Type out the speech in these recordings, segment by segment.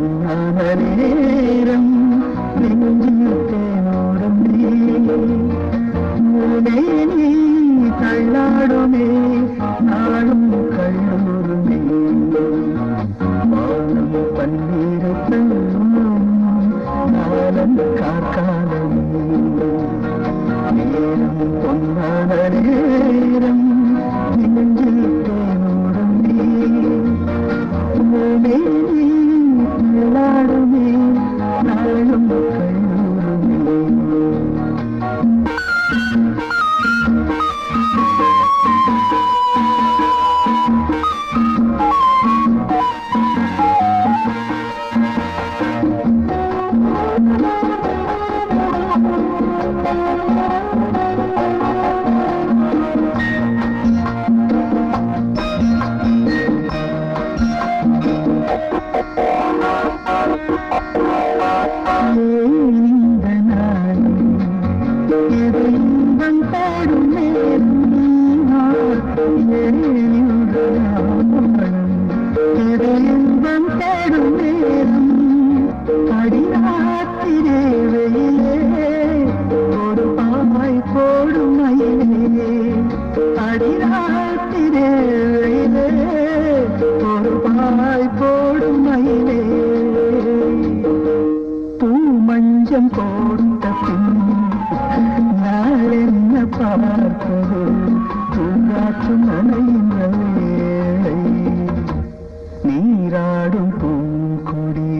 நேரம் நெஞ்சில் தேனோடும் மூனே நீ தள்ளாடுமே நாளும் கல்லூருமே. வானம் பன்னீரத்தம் நாளம் காக்காத நேரம் பொன்னான நேரம் பார்ப்பது பூங்காற்று நனைந்த நீராடும் பூங்கொடி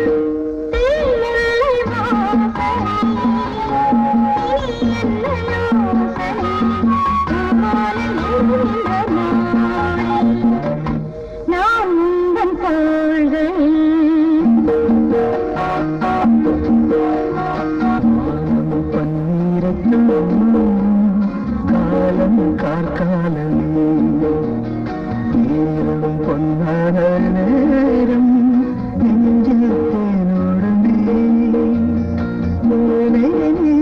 കാലം കാർക്കാലമേ നേരം പൊന്നാന നേരം നെഞ്ചിൽ തേനോടമേ മോനെ നീ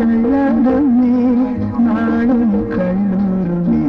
കള്ളടമേ നാടും കള്ളൂരുമേ